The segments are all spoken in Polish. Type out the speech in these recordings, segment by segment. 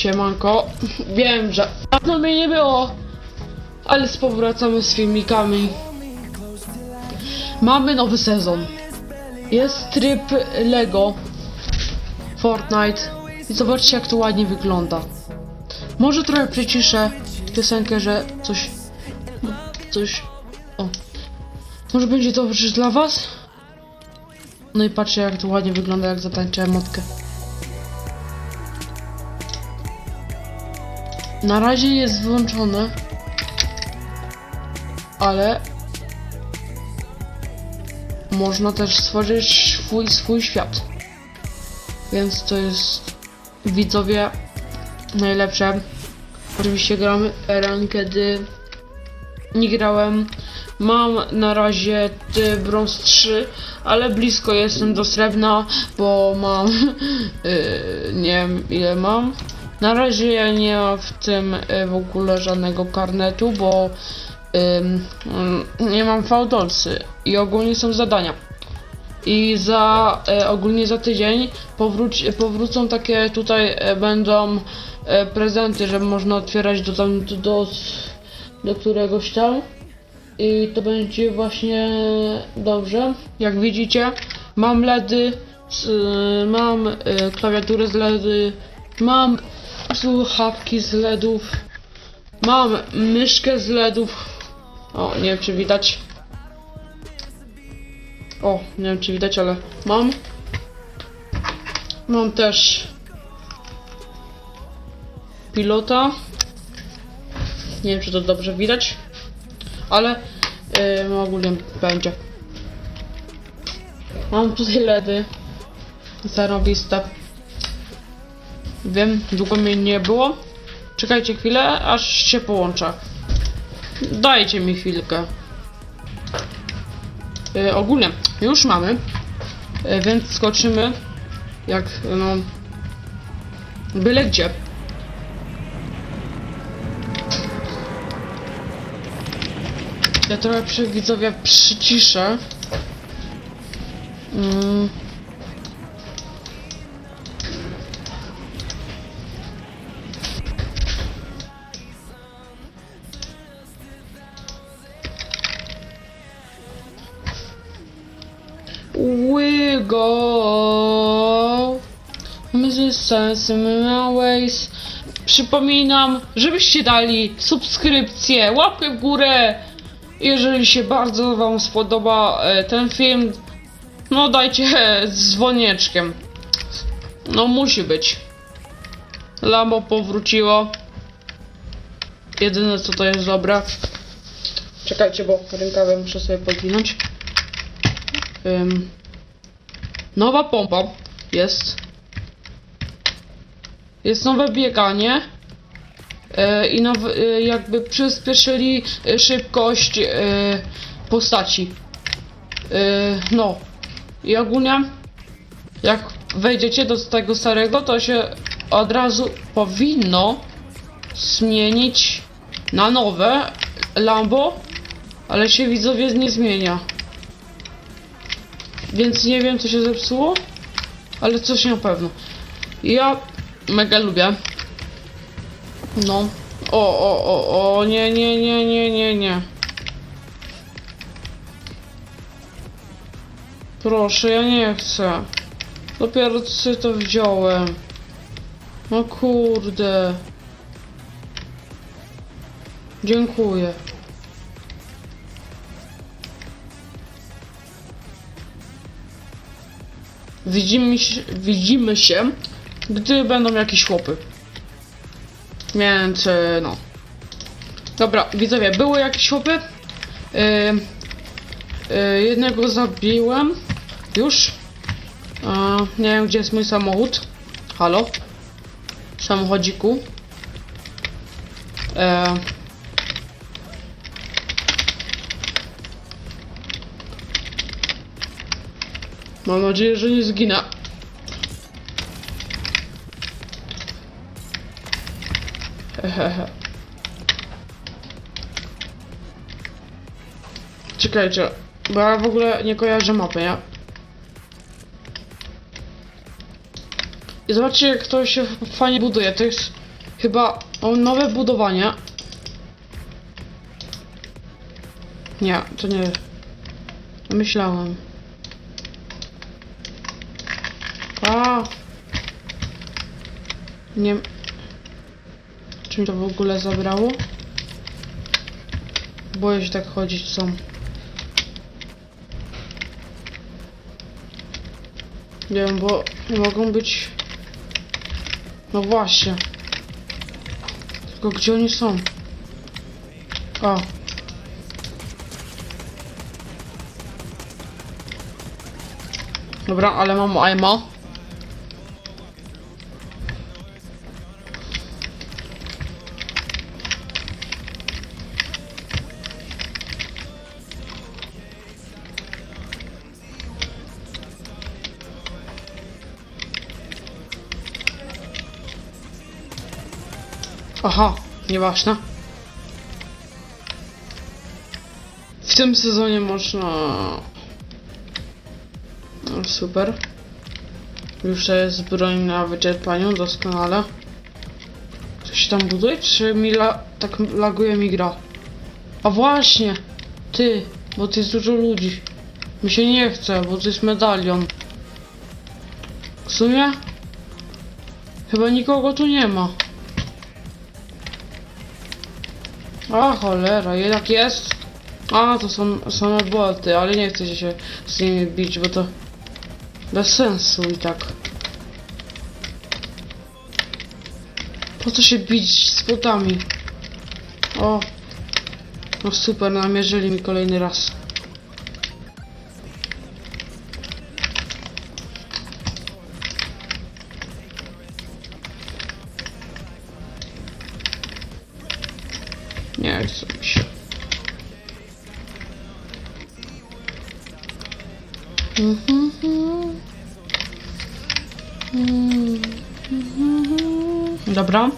Siemanko. Wiem, że dawno mnie nie było, ale powracamy z filmikami. Mamy nowy sezon. Jest tryb Lego Fortnite i zobaczcie jak to ładnie wygląda. Może trochę przyciszę piosenkę, że coś... coś... O. Może będzie dobrze dla was? No i patrzcie jak to ładnie wygląda, jak zatańczyłem motkę. Na razie jest wyłączone. Ale można też stworzyć swój swój świat. Więc to jest widzowie najlepsze. Oczywiście gramy Eren, kiedy nie grałem. Mam na razie ty brąz 3, ale blisko jestem do srebrna, bo mam yy, nie wiem ile mam. Na razie ja nie mam w tym y, w ogóle żadnego karnetu, bo nie mam fałdolcy i ogólnie są zadania. I za e, ogólnie za tydzień powróć, powrócą takie tutaj e, będą prezenty, że można otwierać do tam do, do, któregoś tam. I to będzie właśnie dobrze. Jak widzicie, mam LEDy, mam e, klawiaturę z LEDy, mam słuchawki z LEDów, mam myszkę z LEDów. O, nie wiem czy widać. O, nie wiem czy widać, ale mam. Mam też pilota. Nie wiem czy to dobrze widać, ale yy, ogólnie będzie. Mam tutaj LEDy. Zarobiste. Wiem, długo mnie nie było. Czekajcie chwilę, aż się połączę. Dajcie mi chwilkę. Yy, ogólnie, już mamy. Yy, więc skoczymy. Jak, no... Byle gdzie. Ja trochę przy widzowie przyciszę. Mm. We go. Mrs. Sense in my ways. Przypominam, żebyście dali subskrypcję, łapkę w górę. Jeżeli się bardzo wam spodoba e, ten film, no dajcie dzwonieczkiem. No musi być. Lambo powróciło. Jedyne co to jest dobre. Czekajcie, bo rękawy muszę sobie podwinąć. Ym, nowa pompa jest. Jest nowe bieganie. E, I e, jakby przyspieszyli e, szybkość postaci. No. I ogólnie jak wejdziecie do tego starego, to się od razu powinno zmienić na nowe Lambo, ale się widzowie nie zmienia. Więc nie wiem co się zepsuło, ale coś na pewno. Ja mega lubię. No. O, o, o, o, nie, nie, nie, nie, nie, nie. Proszę, ja nie chcę. Dopiero co to wziąłem. No kurde. Dziękuję. Widzimy się, widzimy się, gdy będą jakieś chłopy. Więc e, no. Dobra, widzowie, były jakieś chłopy. Yy, yy, jednego zabiłem. Już. A, nie wiem, gdzie jest mój samochód. Halo? Samochodziku. E, mam nadzieję, że nie zginę. Hehehe. Czekajcie, bo ja w ogóle nie kojarzę mapy, nie? I zobaczcie jak to się fajnie buduje, to jest Chyba nowe budowanie. Nie, to nie. Myślałem. A. Nie. Czy mi to w ogóle zabrało? Boję się tak chodzić sam. Nie wiem, bo mogą być... No właśnie. Tylko gdzie oni są? O. Dobra, ale mam aima. Aha, nieważne. W tym sezonie można... No, super. Już to jest broń na wyczerpaniu, doskonale. Coś tam buduje, czy mi la... tak laguje mi gra? A właśnie! Ty, bo to jest dużo ludzi. Mi się nie chce, bo to jest medalion. W sumie? Chyba nikogo tu nie ma. A cholera, jednak jest. A, to są same boty, ale nie chcę się z nimi bić, bo to bez sensu i tak. Po co się bić z botami? O. No super, namierzyli mi kolejny raz. Dobra.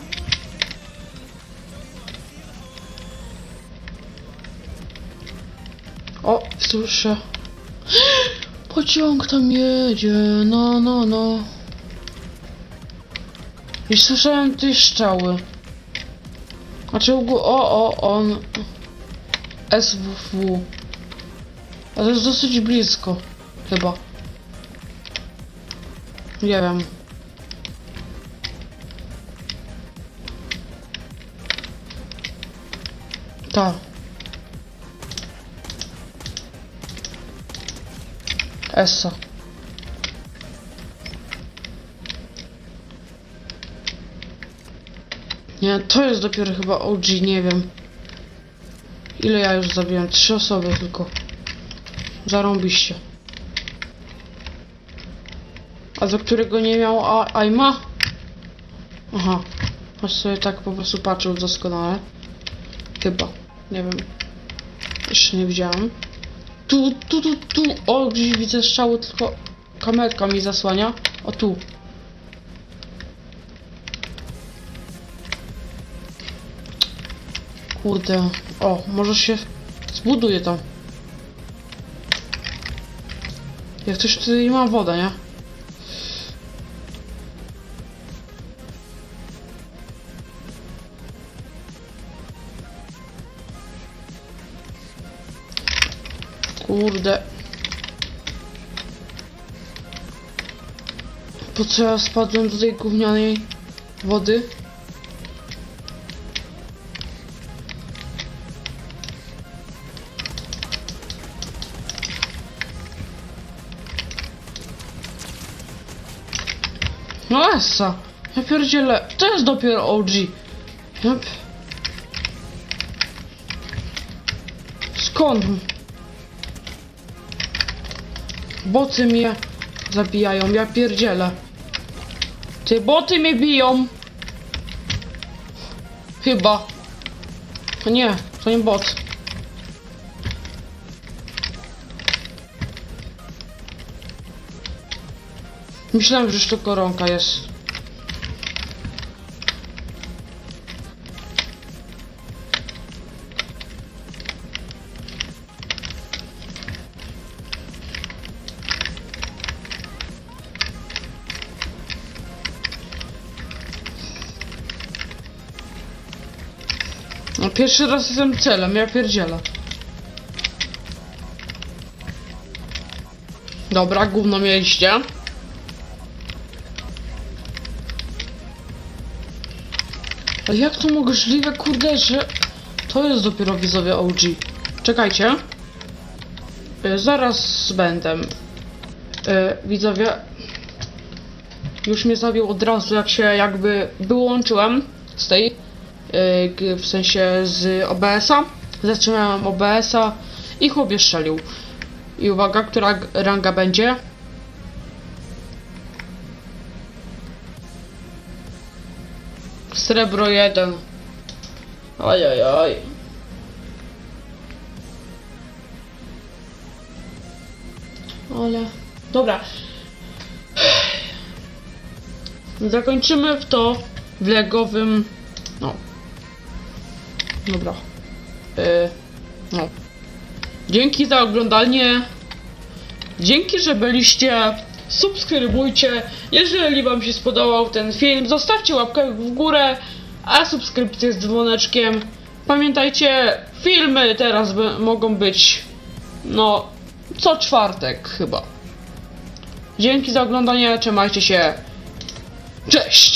O, słyszę. Pociąg tam jedzie, no, no, no. I słyszałem te strzały. Znaczy, o, o, on... SWW. A to jest dosyć blisko, chyba. Nie wiem. Ta. Essa. Nie, to jest dopiero chyba OG, nie wiem. Ile ja już zabiłem? Trzy osoby tylko. Zarąbiście. A do którego nie miał a- aima? Aha. Aż sobie tak po prostu patrzył doskonale. Chyba. Nie wiem. Jeszcze nie widziałem. Tu, tu, tu, tu. O, gdzieś widzę strzały, tylko kamerka mi zasłania. O, tu. Kurde. O, może się zbuduje tam. Jak coś tutaj ma wodę, nie? Kurde. Po co ja spadłem do tej gównianej wody? No essa. Ja pierdzielę. To jest dopiero OG. Yep. Skąd? Boty mnie zabijają, ja pierdzielę. Ty boty mnie biją. Chyba. To nie, to nie bot. Myślałem, że to koronka jest. Pierwszy raz jestem celem, ja pierdzielę. Dobra, gówno mieliście. Ale jak to możliwe, kurde, że... To jest dopiero widzowie OG. Czekajcie. Y, Zaraz będę. Y, Widzowie... Już mnie zabił od razu, jak się jakby wyłączyłem z tej... y, W sensie z OBS-a. Zatrzymałem OBS-a i chłopie strzelił. I uwaga, która ranga będzie? Srebro 1. Oj, oj, oj. Ale... Dobra. Zakończymy w to w legowym... Dobra. Yy, no. Dzięki za oglądanie. Dzięki, że byliście. Subskrybujcie. Jeżeli Wam się spodobał ten film, zostawcie łapkę w górę, a subskrypcję z dzwoneczkiem. Pamiętajcie, filmy teraz mogą być, no, co czwartek chyba. Dzięki za oglądanie, trzymajcie się. Cześć!